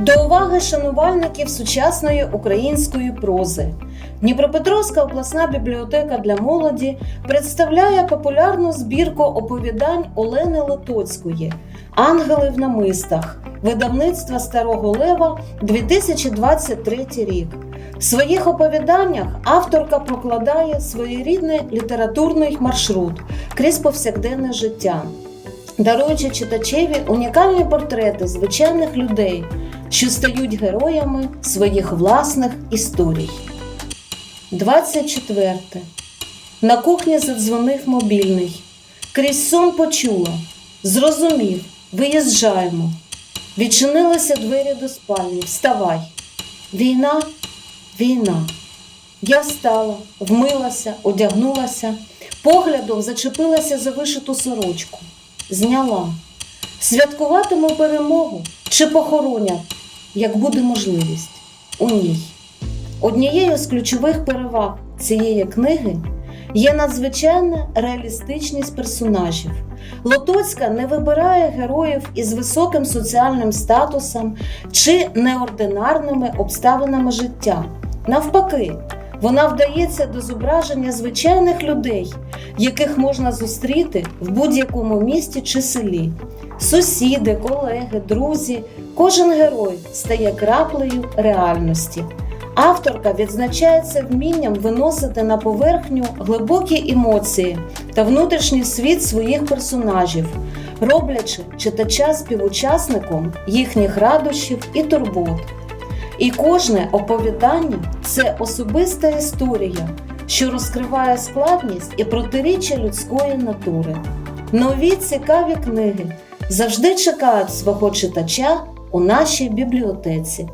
До уваги шанувальників сучасної української прози. Дніпропетровська обласна бібліотека для молоді представляє популярну збірку оповідань Олени Лотоцької Ангели в намистах видавництва Старого Лева 2023 рік. В своїх оповіданнях авторка прокладає своєрідний літературний маршрут крізь повсякденне життя, даруючи читачеві унікальні портрети звичайних людей, що стають героями своїх власних історій. 24. На кухні задзвонив мобільний. Крізь сон почула. Зрозумів, виїжджаємо. Відчинилися двері до спальні. Вставай. Війна, війна. Я встала, вмилася, одягнулася, поглядом зачепилася за вишиту сорочку. Зняла. Святкуватиму перемогу чи похоронять, як буде можливість, у ній. Однією з ключових переваг цієї книги є надзвичайна реалістичність персонажів. Лотоцька не вибирає героїв із високим соціальним статусом чи неординарними обставинами життя. Навпаки, вона вдається до зображення звичайних людей, яких можна зустріти в будь-якому місті чи селі. Сусіди, колеги, друзі, кожен герой стає краплею реальності. Авторка відзначається вмінням виносити на поверхню глибокі емоції та внутрішній світ своїх персонажів, роблячи читача співучасником їхніх радощів і турбот. І кожне оповідання це особиста історія, що розкриває складність і протиріччя людської натури. Нові цікаві книги завжди чекають свого читача у нашій бібліотеці.